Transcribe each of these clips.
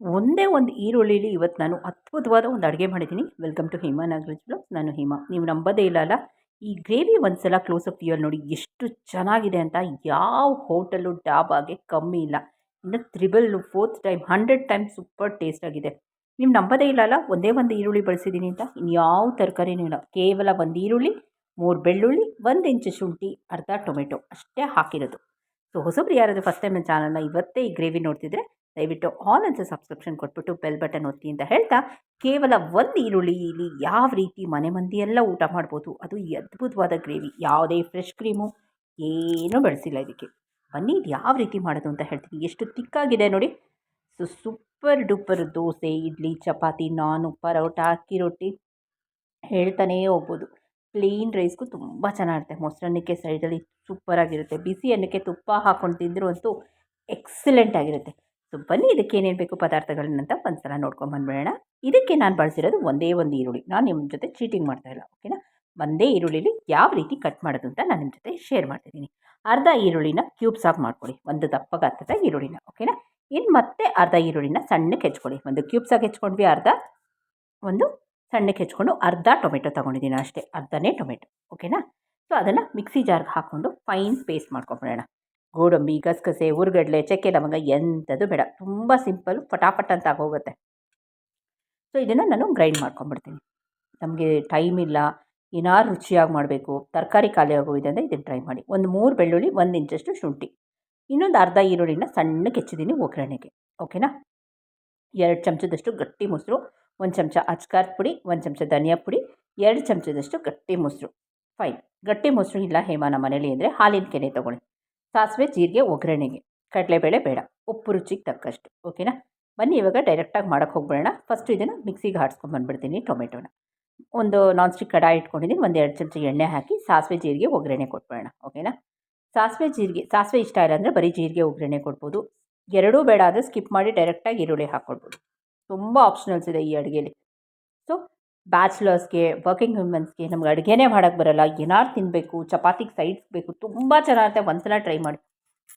ಒಂದೇ ಒಂದು ಈರುಳ್ಳಿಲಿ ಇವತ್ತು ನಾನು ಅದ್ಭುತವಾದ ಒಂದು ಅಡುಗೆ ಮಾಡಿದ್ದೀನಿ. Welcome to Hema Nagaraj blog ನಾನು ಹೇಮಾ. ನೀವು ನಂಬೋದೇ ಇಲ್ಲ ಅಲ್ಲ, ಈ ಗ್ರೇವಿ ಒಂದು ಸಲ ಕ್ಲೋಸಪ್ ವ್ಯೂಯಲ್ಲಿ ನೋಡಿ ಎಷ್ಟು ಚೆನ್ನಾಗಿದೆ ಅಂತ ಯಾವ ಹೋಟೆಲು ಡಾಬಾಗೆ ಕಮ್ಮಿ ಇಲ್ಲ. ಇನ್ನು triple fourth time, hundred time super taste ಆಗಿದೆ. ನೀವು ನಂಬೋದೇ ಇಲ್ಲ ಅಲ್ಲ, ಒಂದೇ ಒಂದು ಈರುಳ್ಳಿ ಬಳಸಿದ್ದೀನಿ ಅಂತ. ಇನ್ಯಾವ ತರಕಾರಿನೂ ಇಲ್ಲ. ಕೇವಲ ಒಂದು ಈರುಳ್ಳಿ, ಮೂರು ಬೆಳ್ಳುಳ್ಳಿ, ಒಂದು ಇಂಚು ಶುಂಠಿ, ಅರ್ಧ ಟೊಮೆಟೊ, ಅಷ್ಟೇ ಹಾಕಿರೋದು. ಸೊ ಹೊಸಬ್ರು ಯಾರಾದರೂ ಫಸ್ಟ್ ಟೈಮ್ ನನ್ನ ಚಾನಲ್ನ ಇವತ್ತೇ ಈ ಗ್ರೇವಿ ನೋಡ್ತಿದ್ರೆ, ದಯವಿಟ್ಟು ಆಲ್ ಅಂತ ಸಬ್ಸ್ಕ್ರಿಪ್ಷನ್ ಕೊಟ್ಬಿಟ್ಟು ಬೆಲ್ ಬಟನ್ ಒತ್ತಿ ಅಂತ ಹೇಳ್ತಾ, ಕೇವಲ ಒಂದು ಈರುಳ್ಳಿ ಇಲ್ಲಿ ಯಾವ ರೀತಿ ಮನೆ ಮಂದಿಯೆಲ್ಲ ಊಟ ಮಾಡ್ಬೋದು, ಅದು ಅದ್ಭುತವಾದ ಗ್ರೇವಿ ಯಾವುದೇ ಫ್ರೆಶ್ ಕ್ರೀಮು ಏನೂ ಬಳಸಿಲ್ಲ ಇದಕ್ಕೆ. ಬನ್ನಿ ಇದು ಯಾವ ರೀತಿ ಮಾಡೋದು ಅಂತ ಹೇಳ್ತೀನಿ. ಎಷ್ಟು ತಿಕ್ಕಾಗಿದೆ ನೋಡಿ. So super duper dosa, idli, chapati, ನಾನು ಪರೋಟ, ಅಕ್ಕಿ ರೊಟ್ಟಿ ಹೇಳ್ತಾನೇ ಹೋಗ್ಬೋದು. ಪ್ಲೇನ್ ರೈಸ್ಗೂ ತುಂಬ ಚೆನ್ನಾಗಿರುತ್ತೆ. ಮೊಸರನ್ನಕ್ಕೆ ಸೈಡಲ್ಲಿ ಸೂಪರಾಗಿರುತ್ತೆ ಬಿಸಿ ಅನ್ನಕ್ಕೆ ತುಪ್ಪ ಹಾಕ್ಕೊಂಡು ತಿಂದರೂ ಅಂತೂ ಎಕ್ಸಲೆಂಟ್ ಆಗಿರುತ್ತೆ. ಸೊ ಬನ್ನಿ ಇದಕ್ಕೆ ಏನೇನು ಬೇಕು ಪದಾರ್ಥಗಳನ್ನಂತ ಒಂದು ಸಲ ನೋಡ್ಕೊಂಬಂದ್ಬಿಡೋಣ ಇದಕ್ಕೆ ನಾನು ಬಳಸಿರೋದು ಒಂದೇ ಒಂದು ಈರುಳ್ಳಿ. ನಾನು ನಿಮ್ಮ ಜೊತೆ ಚೀಟಿಂಗ್ ಮಾಡ್ತಾ ಇಲ್ಲ ಓಕೆನಾ ಒಂದೇ ಈರುಳ್ಳಿಲಿ ಯಾವ ರೀತಿ ಕಟ್ ಮಾಡೋದು ಅಂತ ನಾನು ನಿಮ್ಮ ಜೊತೆ ಶೇರ್ ಮಾಡ್ತಿದ್ದೀನಿ ಅರ್ಧ ಈರುಳ್ಳಿನ ಕ್ಯೂಬ್ಸ್ ಆಗಿ ಮಾಡ್ಕೊಳ್ಳಿ. ಒಂದು ದಪ್ಪ ಗಾತ್ರದ ಈರುಳ್ಳಿನ ಓಕೆನಾ ಇನ್ನು ಮತ್ತೆ ಅರ್ಧ ಈರುಳ್ಳಿನ ಸಣ್ಣಕ್ಕೆ ಹೆಚ್ಕೊಳ್ಳಿ. ಒಂದು ಕ್ಯೂಬ್ಸಾಗಿ ಹೆಚ್ಕೊಂಡ್ವಿ ಅರ್ಧ, ಒಂದು ಸಣ್ಣಕ್ಕೆ ಹೆಚ್ಕೊಂಡು ಅರ್ಧ ಟೊಮೆಟೊ ತೊಗೊಂಡಿದ್ದೀನಿ ಅಷ್ಟೇ, ಅರ್ಧನೇ ಟೊಮೆಟೊ, ಓಕೆನಾ? ಸೊ ಅದನ್ನು ಮಿಕ್ಸಿ ಜಾರ್ಗೆ ಹಾಕ್ಕೊಂಡು ಫೈನ್ ಪೇಸ್ಟ್ ಮಾಡ್ಕೊಂಬಿಡೋಣ. ಗೋಡಂಬಿ, ಗಸಗಸೆ, ಉರುಗಡ್ಲೆ, ಚಕ್ಕೆ, ಲವಂಗ ಎಂಥದ್ದು ಬೇಡ, ತುಂಬ ಸಿಂಪಲ್ ಫಟಾಫಟ್ ಅಂತ ಆಗೋಗುತ್ತೆ. ಸೊ ಇದನ್ನು ನಾನು ಗ್ರೈಂಡ್ ಮಾಡ್ಕೊಂಬಿಡ್ತೀನಿ. ನಮಗೆ ಟೈಮ್ ಇಲ್ಲ, ಏನಾರು ರುಚಿಯಾಗಿ ಮಾಡಬೇಕು, ತರಕಾರಿ ಖಾಲಿ ಆಗೋಗಿದೆ ಅಂದರೆ ಇದನ್ನು ಟ್ರೈ ಮಾಡಿ. ಒಂದು ಮೂರು ಬೆಳ್ಳುಳ್ಳಿ, ಒಂದು ಇಂಚಷ್ಟು ಶುಂಠಿ. ಇನ್ನೊಂದು ಅರ್ಧ ಈರುಳ್ಳಿನ ಸಣ್ಣಕ್ಕೆ ಹೆಚ್ಚಿದ್ದೀನಿ, ಒಗ್ಗರಣೆಗೆ, ಓಕೆನಾ? ಎರಡು ಚಮಚದಷ್ಟು ಗಟ್ಟಿ ಮೊಸರು ಒಂದು ಚಮಚ ಅಚ್ಕಾರದ ಪುಡಿ, ಒಂದು ಚಮಚ ಧನಿಯಾ ಪುಡಿ, ಎರಡು ಚಮಚದಷ್ಟು ಗಟ್ಟಿ ಮೊಸರು. ಫೈನ್ ಗಟ್ಟಿ ಮೊಸರು ಇಲ್ಲ ಹೇಮ ನಮ್ಮ ಮನೇಲಿ ಅಂದರೆ ಹಾಲಿನ ಕೆನೆ ತೊಗೊಳ್ಳಿ. ಸಾಸಿವೆ, ಜೀರಿಗೆ, ಒಗ್ಗರಣೆಗೆ. ಕಡಲೆಬೇಳೆ ಬೇಡ. ಉಪ್ಪು ರುಚಿಗೆ ತಕ್ಕಷ್ಟು. ಓಕೆನಾ ಬನ್ನಿ ಇವಾಗ ಡೈರೆಕ್ಟಾಗಿ ಮಾಡೋಕ್ಕೆ ಹೋಗ್ಬಿಡೋಣ ಫಸ್ಟು ಇದನ್ನು ಮಿಕ್ಸಿಗೆ ಹಾಡ್ಸ್ಕೊಂಡು ಬಂದುಬಿಡ್ತೀನಿ ಟೊಮೆಟೊನ. ಒಂದು ನಾನ್ ಸ್ಟಿಕ್ ಕಡಾಯಿ ಇಟ್ಕೊಂಡಿದ್ದೀನಿ. ಒಂದು ಎರಡು ಚಮಚ ಎಣ್ಣೆ ಹಾಕಿ ಸಾಸಿವೆ, ಜೀರಿಗೆ, ಒಗ್ಗರಣೆ ಕೊಟ್ಬಿಡೋಣ. ಓಕೆನಾ ಸಾಸಿವೆ, ಜೀರಿಗೆ, ಸಾಸಿವೆ ಇಷ್ಟ ಇಲ್ಲ ಅಂದರೆ ಬರೀ ಜೀರಿಗೆ, ಒಗ್ಗರಣೆ ಕೊಡ್ಬೋದು. ಎರಡೂ ಬೇಡ ಆದರೆ ಸ್ಕಿಪ್ ಮಾಡಿ ಡೈರೆಕ್ಟಾಗಿ ಈರುಳ್ಳಿ ಹಾಕ್ಕೊಡ್ಬೋದು ತುಂಬ ಆಪ್ಷನಲ್ಸ್ ಇದೆ ಈ ಅಡುಗೆಲಿ. ಸೊ ಬ್ಯಾಚುಲರ್ಸ್ಗೆ ವರ್ಕಿಂಗ್ ವುಮೆನ್ಸ್ಗೆ ನಮ್ಗೆ ಅಡುಗೆನೇ ಮಾಡೋಕ್ಕೆ ಬರೋಲ್ಲ. ಏನಾರು ತಿನ್ನಬೇಕು ಚಪಾತಿಗೆ ಸೈಡ್ಸ್ ಬೇಕು, ತುಂಬ ಚೆನ್ನಾಗಿರುತ್ತೆ ಒಂದು ಸಲ ಟ್ರೈ ಮಾಡಿ.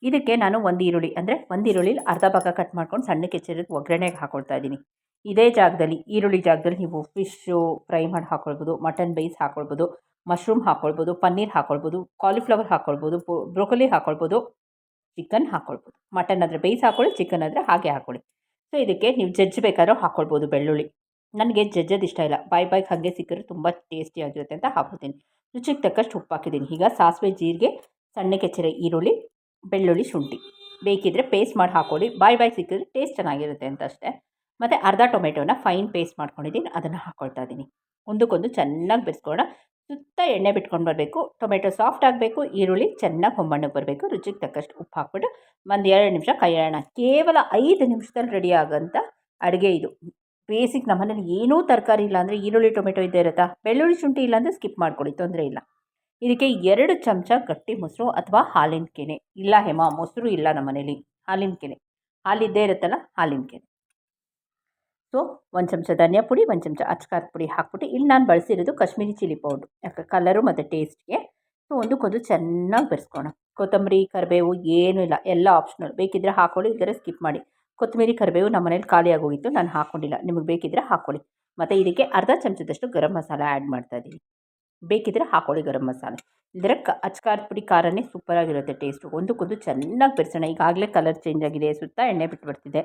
ಇದಕ್ಕೆ ನಾನು ಒಂದು ಈರುಳ್ಳಿ, ಅಂದರೆ ಒಂದು ಈರುಳ್ಳಿಲಿ ಅರ್ಧ ಭಾಗ ಕಟ್ ಮಾಡ್ಕೊಂಡು ಸಣ್ಣ ಕೆಚ್ಚರಿಗೆ ಒಗ್ಗರಣೆಗೆ ಹಾಕೊಳ್ತಾ ಇದ್ದೀನಿ. ಇದೇ ಜಾಗದಲ್ಲಿ, ಈರುಳ್ಳಿ ಜಾಗದಲ್ಲಿ ನೀವು ಫಿಶ್ಶು ಫ್ರೈ ಮಾಡಿ ಹಾಕ್ಕೊಳ್ಬೋದು ಮಟನ್ ಬೇಯ್ಸ್ ಹಾಕ್ಕೊಳ್ಬೋದು ಮಶ್ರೂಮ್ ಹಾಕ್ಕೊಳ್ಬೋದು ಪನ್ನೀರ್ ಹಾಕ್ಕೊಳ್ಬೋದು ಕಾಲಿಫ್ಲವರ್ ಹಾಕ್ಕೊಳ್ಬೋದು ಬ್ರೊಕೊಲಿ ಹಾಕ್ಕೊಳ್ಬೋದು ಚಿಕನ್ ಹಾಕ್ಕೊಳ್ಬೋದು ಮಟನ್ ಆದರೆ ಬೇಯಿಸಿ ಹಾಕ್ಕೊಳ್ಳಿ ಚಿಕನ್ ಆದರೆ ಹಾಗೆ ಹಾಕ್ಕೊಳ್ಳಿ ಸೊ, ಇದಕ್ಕೆ ನೀವು ಜಜ್ಜಬೇಕಾದ್ರೂ ಹಾಕ್ಕೊಳ್ಬೋದು ಬೆಳ್ಳುಳ್ಳಿ. ನನಗೆ ಜಜ್ಜೋದು ಇಷ್ಟ ಇಲ್ಲ. ಬಾಯ್ ಬಾಯ್ಗೆ ಹಾಗೆ ಸಿಕ್ಕಿದ್ರೆ ತುಂಬ ಟೇಸ್ಟಿಯಾಗಿರುತ್ತೆ ಅಂತ ಹಾಕ್ಕೊತೀನಿ ರುಚಿಗೆ ತಕ್ಕಷ್ಟು ಉಪ್ಪು ಹಾಕಿದ್ದೀನಿ. ಈಗ ಸಾಸಿವೆ, ಜೀರಿಗೆ, ಸಣ್ಣ ಹೆಚ್ಚಿರೋ ಈರುಳ್ಳಿ, ಬೆಳ್ಳುಳ್ಳಿ, ಶುಂಠಿ. ಬೇಕಿದ್ದರೆ ಪೇಸ್ಟ್ ಮಾಡಿ ಹಾಕ್ಕೊಳ್ಳಿ ಬಾಯ್ ಬಾಯ್ ಸಿಕ್ಕಿದ್ರೆ ಟೇಸ್ಟ್ ಚೆನ್ನಾಗಿರುತ್ತೆ ಅಂತ ಅಷ್ಟೇ. ಮತ್ತು ಅರ್ಧ ಟೊಮೆಟೊನ ಫೈನ್ ಪೇಸ್ಟ್ ಮಾಡ್ಕೊಂಡಿದ್ದೀನಿ. ಅದನ್ನು ಹಾಕ್ಕೊಳ್ತಾ ಇದ್ದೀನಿ. ಒಂದಕ್ಕೊಂದು ಚೆನ್ನಾಗಿ ಬೆರೆಸ್ಕೊಳ್ಳೋಣ. ಸುತ್ತ ಎಣ್ಣೆ ಬಿಟ್ಕೊಂಡು ಬರಬೇಕು, ಟೊಮೆಟೊ ಸಾಫ್ಟ್ ಆಗಬೇಕು, ಈರುಳ್ಳಿ ಚೆನ್ನಾಗಿ ಹೊಂಬಣ್ಣಕ್ಕೆ ಬರಬೇಕು, ರುಚಿಗೆ ತಕ್ಕಷ್ಟು ಉಪ್ಪು ಹಾಕ್ಬಿಟ್ಟು ಒಂದು ಎರಡು ನಿಮಿಷ ಕೈಯಾಣ ಕೇವಲ ಐದು ನಿಮಿಷದಲ್ಲಿ ರೆಡಿ ಆಗೋಂಥ ಅಡುಗೆ ಇದು. ಬೇಸಿಕ್ ನಮ್ಮನೇಲಿ ಏನೂ ತರಕಾರಿ ಇಲ್ಲ ಅಂದರೆ ಈರುಳ್ಳಿ, ಟೊಮೆಟೊ ಇದ್ದೇ ಇರುತ್ತಾ? ಬೆಳ್ಳುಳ್ಳಿ ಶುಂಠಿ ಇಲ್ಲ ಇಲ್ಲಾಂದರೆ ಸ್ಕಿಪ್ ಮಾಡ್ಕೊಳ್ಳಿ, ತೊಂದರೆ ಇಲ್ಲ. ಇದಕ್ಕೆ ಎರಡು ಚಮಚ ಗಟ್ಟಿ ಮೊಸರು ಅಥವಾ ಹಾಲಿನ ಕೆನೆ. ಇಲ್ಲ ಹೇಮ, ಮೊಸರು ಇಲ್ಲ ನಮ್ಮ ಮನೇಲಿ. ಹಾಲಿನ ಕೆನೆ. ಹಾಲಿದ್ದೇ ಇರುತ್ತಲ್ಲ, ಹಾಲಿನ ಕೆನೆ. ಸೊ ಒಂದು ಚಮಚ ಧನಿಯಾ ಪುಡಿ, ಒಂದು ಚಮಚ ಅಚ್ಕಾರ್ ಪುಡಿ ಹಾಕ್ಬಿಟ್ಟು ಇಲ್ಲಿ ನಾನು ಬಳಸಿರೋದು ಕಾಶ್ಮೀರಿ ಚಿಲ್ಲಿ ಪೌಡ್ರು, ಯಾಕೆ ಕಲರು ಮತ್ತು ಟೇಸ್ಟ್ಗೆ ಸೊ ಒಂದಕ್ಕೊಂದು ಚೆನ್ನಾಗಿ ಬೆರೆಸ್ಕೋಣ ಕೊತ್ತಂಬರಿ, ಕರಿಬೇವು ಏನೂ ಇಲ್ಲ. ಎಲ್ಲ ಆಪ್ಷನಲ್ ಬೇಕಿದ್ದರೆ ಹಾಕ್ಕೊಳ್ಳಿ ಇಲ್ಲದ್ರೆ ಸ್ಕಿಪ್ ಮಾಡಿ. ಕೊತ್ತಂಬರಿ, ಕರಿಬೇವು ನಮ್ಮ ಮನೇಲಿ ಖಾಲಿಯಾಗೋಗಿತ್ತು ನಾನು ಹಾಕ್ಕೊಂಡಿಲ್ಲ ನಿಮಗೆ ಬೇಕಿದ್ದರೆ ಹಾಕ್ಕೊಳ್ಳಿ ಮತ್ತು ಇದಕ್ಕೆ ಅರ್ಧ ಚಮಚದಷ್ಟು ಗರಂ ಮಸಾಲ ಆ್ಯಡ್ ಮಾಡ್ತಾ ಇದ್ದೀನಿ ಬೇಕಿದ್ದರೆ ಹಾಕ್ಕೊಳ್ಳಿ ಗರಂ ಮಸಾಲೆ. ಇದರ ಕ ಅಚ್ಕಾರದ ಪುಡಿ ಖಾರನೇ ಸೂಪರಾಗಿರುತ್ತೆ ಟೇಸ್ಟು ಒಂದಕ್ಕೊಂದು ಚೆನ್ನಾಗಿ ಬೆರೆಸೋಣ. ಈಗಾಗಲೇ ಕಲರ್ ಚೇಂಜ್ ಆಗಿದೆ. ಸುತ್ತ ಎಣ್ಣೆ ಬಿಟ್ಟು ಬರ್ತಿದೆ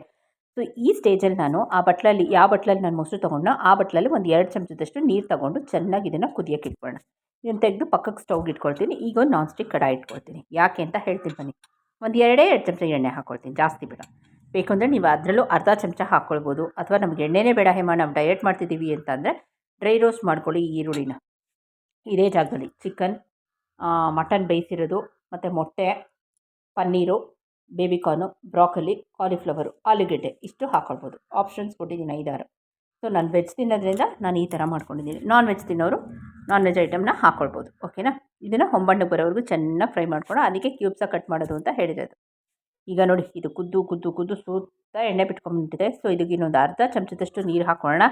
ಸೊ ಈ ಸ್ಟೇಜಲ್ಲಿ ನಾನು ಆ ಬಟ್ಲಲ್ಲಿ ಯಾವ ಬಟ್ಲಲ್ಲಿ ನಾನು ಮೊಸರು ತೊಗೊಂಡೋ ಆ ಬಟ್ಲಲ್ಲಿ ಒಂದು ಎರಡು ಚಮಚದಷ್ಟು ನೀರು ತೊಗೊಂಡು ಚೆನ್ನಾಗಿ ಇದನ್ನು ಕುದಿಯೋಕೆ ಇಟ್ಕೊಳ್ಳೋಣ. ಇದನ್ನು ತೆಗೆದು ಪಕ್ಕಕ್ಕೆ ಸ್ಟೌವ್ಗೆ ಇಟ್ಕೊಳ್ತೀನಿ. ಈಗ ಒಂದು ನಾನ್ ಸ್ಟಿಕ್ ಕಡಾಯಿ ಇಟ್ಕೊಳ್ತೀನಿ. ಯಾಕೆ ಅಂತ ಹೇಳ್ತೀನಿ ಬನ್ನಿ. ಒಂದು ಎರಡೇ ಎರಡು ಚಮಚ ಎಣ್ಣೆ ಹಾಕ್ಕೊಳ್ತೀನಿ ಜಾಸ್ತಿ ಬೇಡ. ಬೇಕು ಅಂದರೆ ನೀವು ಅದರಲ್ಲೂ ಅರ್ಧ ಚಮಚ ಹಾಕ್ಕೊಳ್ಬೋದು ಅಥವಾ ನಮ್ಗೆ ಎಣ್ಣೆನೇ ಬೇಡ ಹೇಮ, ನಾವು ಡಯಟ್ ಮಾಡ್ತಿದ್ದೀವಿ ಅಂತಂದರೆ ಡ್ರೈ ರೋಸ್ಟ್ ಮಾಡ್ಕೊಳ್ಳಿ ಈರುಳ್ಳಿನ. ಇದೇ ಜಾಗದಲ್ಲಿ ಚಿಕನ್ ಮಟನ್ ಬೇಯಿಸಿರೋದು, ಮತ್ತು ಮೊಟ್ಟೆ, ಪನ್ನೀರು ಬೇಬಿಕಾರ್ನು ಬ್ರಾಕಲಿ ಕಾಲಿಫ್ಲವರು ಆಲೂಗಡ್ಡೆ ಇಷ್ಟು ಹಾಕ್ಕೊಳ್ಬೋದು ಆಪ್ಷನ್ಸ್ ಕೊಟ್ಟಿದ್ದೀನಿ ಐದಾರು. ಸೊ ನಾನು ವೆಜ್ ತಿನ್ನೋದ್ರಿಂದ ನಾನು ಈ ಥರ ಮಾಡ್ಕೊಂಡಿದ್ದೀನಿ. ನಾನ್ ವೆಜ್ ತಿನ್ನೋರು ನಾನ್ ವೆಜ್ ಐಟಮ್ನ ಹಾಕ್ಕೊಳ್ಬೋದು ಓಕೆನಾ ಇದನ್ನು ಹೊಂಬಣ್ಣಕ್ಕೆ ಬರೋವರೆಗೂ ಚೆನ್ನಾಗಿ ಫ್ರೈ ಮಾಡ್ಕೊಂಡು ಅದಕ್ಕೆ ಕ್ಯೂಬ್ಸಾಗಿ ಕಟ್ ಮಾಡೋದು ಅಂತ ಹೇಳಿರೋದು. ಈಗ ನೋಡಿ, ಇದು ಕುದ್ದು ಕುದ್ದು ಕುದ್ದು ಸುತ್ತ ಎಣ್ಣೆ ಬಿಟ್ಕೊಂಡ್ಬಿಟ್ಟಿದೆ. ಸೊ ಇದಕ್ಕೆ ಇನ್ನೊಂದು ಅರ್ಧ ಚಮಚದಷ್ಟು ನೀರು ಹಾಕೋಣ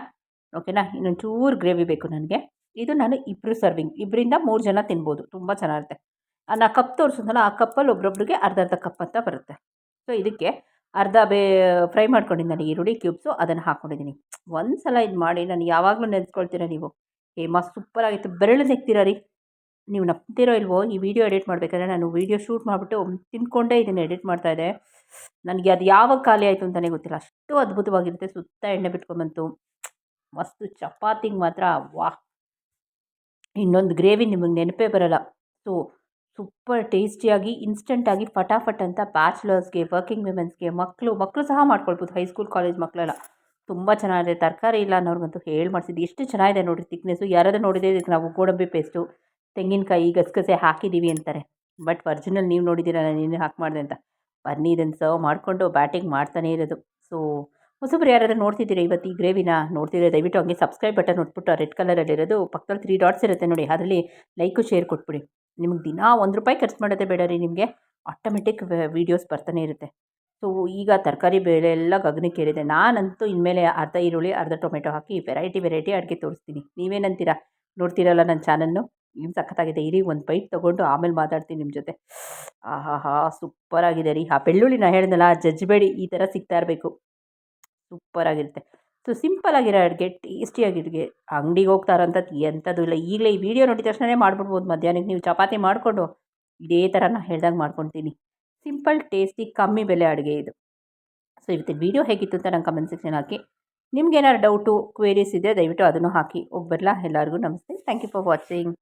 ಓಕೆನಾ ಇನ್ನೊಂದು ಚೂರು ಗ್ರೇವಿ ಬೇಕು ನನಗೆ. ಇದು ನಾನು ಇಬ್ಬರು ಸರ್ವಿಂಗ್ ಇಬ್ಬರಿಂದ ಮೂರು ಜನ ತಿನ್ಬೋದು. ತುಂಬ ಚೆನ್ನಾಗಿರುತ್ತೆ. ನಾ ಕಪ್ ತೋರಿಸಿದ್ನಲ್ಲ, ಆ ಕಪ್ಪಲ್ಲಿ ಒಬ್ರೊಬ್ರಿಗೆ ಅರ್ಧ ಅರ್ಧ ಕಪ್ ಅಂತ ಬರುತ್ತೆ. ಸೊ ಇದಕ್ಕೆ ಅರ್ಧ ಬೇ, ಫ್ರೈ ಮಾಡ್ಕೊಂಡಿದ್ದೀನಿ ಈರುಳ್ಳಿ, ಕ್ಯೂಬ್ಸು, ಅದನ್ನು ಹಾಕ್ಕೊಂಡಿದ್ದೀನಿ ಒಂದು ಸಲ ಇದು ಮಾಡಿ ನಾನು ಯಾವಾಗಲೂ ನೆನೆಸ್ಕೊಳ್ತೀರ ನೀವು? ಹೇಮ, ಸೂಪರಾಗಿತ್ತು. ಬೆರಳು ನೆಕ್ತೀರಾ ರೀ? ನೀವು ನಪ್ತಿರೋ ಇಲ್ವೋ? ಈ ವಿಡಿಯೋ ಎಡಿಟ್ ಮಾಡಬೇಕಾದ್ರೆ ನಾನು ವಿಡಿಯೋ ಶೂಟ್ ಮಾಡಿಬಿಟ್ಟು ತಿಂದ್ಕೊಂಡೇ ಇದನ್ನು ಎಡಿಟ್ ಮಾಡ್ತಾಯಿದ್ದೆ ನನಗೆ ಅದು ಯಾವಾಗ ಖಾಲಿ ಆಯಿತು ಅಂತಲೇ ಗೊತ್ತಿಲ್ಲ. ಅಷ್ಟು ಅದ್ಭುತವಾಗಿರುತ್ತೆ. ಸುತ್ತ ಎಣ್ಣೆ ಬಿಟ್ಕೊಂಬಂತು. ಮಸ್ತು ಚಪಾತಿಗೆ ಮಾತ್ರ, ವಾಹ್! ಇನ್ನೊಂದು ಗ್ರೇವಿ ನಿಮಗೆ ನೆನಪೇ ಬರಲ್ಲ. ಸೊ ಸೂಪರ್ ಟೇಸ್ಟಿಯಾಗಿ ಇನ್ಸ್ಟೆಂಟಾಗಿ ಫಟಾಫಟ್ ಅಂತ ಬ್ಯಾಚುಲರ್ಸ್ಗೆ ವರ್ಕಿಂಗ್ ವಿಮೆನ್ಸ್ಗೆ ಮಕ್ಕಳು ಮಕ್ಕಳು ಸಹ ಮಾಡ್ಕೊಳ್ಬೋದು ಹೈಸ್ಕೂಲ್ ಕಾಲೇಜ್ ಮಕ್ಕಳೆಲ್ಲ ತುಂಬ ಚೆನ್ನಾಗಿದೆ. ತರಕಾರಿ ಇಲ್ಲ ಅನ್ನೋರಿಗಂತೂ ಹೇಳಿ ಮಾಡಿಸಿದ್ದು. ಎಷ್ಟು ಚೆನ್ನಾಗಿದೆ ನೋಡಿ ತಿಕ್ನೆಸ್ಸು ಯಾರಾದರೂ ನೋಡಿದರೆ ಇದಕ್ಕೆ ನಾವು ಗೋಡಂಬಿ ಪೇಸ್ಟು ತೆಂಗಿನಕಾಯಿ ಗಸಗಸೆ ಹಾಕಿದ್ದೀವಿ ಅಂತಾರೆ. ಬಟ್ ಒರ್ಜಿನಲ್ ನೀವು ನೋಡಿದ್ದೀರ? ನಾನು ಏನೇ ಹಾಕಿ ಮಾಡಿದೆ ಅಂತ. ಬನ್ನಿ ಇದನ್ನು ಸರ್ವ್ ಮಾಡಿಕೊಂಡು ಬ್ಯಾಟಿಂಗ್ ಮಾಡ್ತಾನೆ ಇರೋದು. ಸೊ ಹೊಸಬ್ರು ಯಾರಾದರೂ ನೋಡ್ತಿದ್ದೀರಿ ಇವತ್ತು ಈ ಗ್ರೇವಿನ ನೋಡ್ತಿದ್ರೆ ದಯವಿಟ್ಟು ಹಂಗೆ ಸಬ್ಸ್ಕ್ರೈಬ್ ಬಟನ್ ಹೊಟ್ಬಿಟ್ಟು ಆ ರೆಡ್ ಕಲರಲ್ಲಿರೋದು ಪಕ್ಕದಲ್ಲಿ ತ್ರೀ ಡಾಟ್ಸ್ ಇರುತ್ತೆ ನೋಡಿ. ಅದರಲ್ಲಿ ಲೈಕು ಶೇರ್ ಕೊಟ್ಬಿಡಿ. ನಿಮ್ಗೆ ದಿನ ಒಂದು ರೂಪಾಯಿ ಖರ್ಚು ಮಾಡೋದೇ ಬೇಡ ರೀ ನಿಮಗೆ. ಆಟೋಮೆಟಿಕ್ ವೀಡಿಯೋಸ್ ಬರ್ತಾನೆ ಇರುತ್ತೆ. ಸೊ ಈಗ ತರಕಾರಿ ಬೇಳೆ ಎಲ್ಲ ಗಗನಕ್ಕೇರಿದೆ ನಾನಂತೂ ಇನ್ಮೇಲೆ ಅರ್ಧ ಈರುಳ್ಳಿ, ಅರ್ಧ ಟೊಮೆಟೊ ಹಾಕಿ ವೆರೈಟಿ ವೆರೈಟಿ ಅಡುಗೆ ತೋರಿಸ್ತೀನಿ. ನೀವೇನಂತೀರಾ? ನೋಡ್ತೀರಲ್ಲ ನನ್ನ ಚಾನಲ್ನು? ಏನು ಸಖತ್ತಾಗಿದೆ? ಇರಿ, ಒಂದು ಬೈಟ್ ತೊಗೊಂಡು ಆಮೇಲೆ ಮಾತಾಡ್ತೀನಿ ನಿಮ್ಮ ಜೊತೆ. ಆಹಾಹಾ, ಸೂಪರಾಗಿದೆ ರೀ. ಆ ಬೆಳ್ಳುಳ್ಳಿ ನಾ ಹೇಳಿದ್ನಲ್ಲ ಜಜ್ಬೇಡಿ ಈ ಥರ ಸಿಗ್ತಾ ಇರಬೇಕು. ಸೂಪರಾಗಿರುತ್ತೆ. ಸೊ ಸಿಂಪಲಾಗಿರೋ ಅಡುಗೆ ಟೇಸ್ಟಿಯಾಗಿ ಅಡುಗೆ, ಅಂಗಡಿಗೆ ಹೋಗ್ತಾರಂಥದ್ದು ಎಂಥದ್ದು ಇಲ್ಲ. ಈಗಲೇ ಈ ವಿಡಿಯೋ ನೋಡಿದ ತಕ್ಷಣವೇ ಮಾಡ್ಬಿಡ್ಬೋದು. ಮಧ್ಯಾಹ್ನಕ್ಕೆ ನೀವು ಚಪಾತಿ ಮಾಡಿಕೊಂಡು ಇದೇ ಥರ ನಾನು ಹೇಳ್ದಂಗೆ ಮಾಡ್ಕೊತೀನಿ. ಸಿಂಪಲ್ ಟೇಸ್ಟಿ ಕಮ್ಮಿ ಬೆಲೆ ಅಡುಗೆ ಇದು. ಸೊ ಇವತ್ತಿನ ವೀಡಿಯೋ ಹೇಗಿತ್ತು ಅಂತ ನಂಗೆ ಕಮೆಂಟ್ ಸೆಕ್ಷನ್ ಹಾಕಿ. ನಿಮ್ಗೆ ಏನಾದ್ರು ಡೌಟು ಕ್ವೇರೀಸ್ ಇದೆ ದಯವಿಟ್ಟು ಅದನ್ನು ಹಾಕಿ. ಒಬ್ಬರಲ್ಲ ಎಲ್ಲರಿಗೂ ನಮಸ್ತೆ. Thank you for watching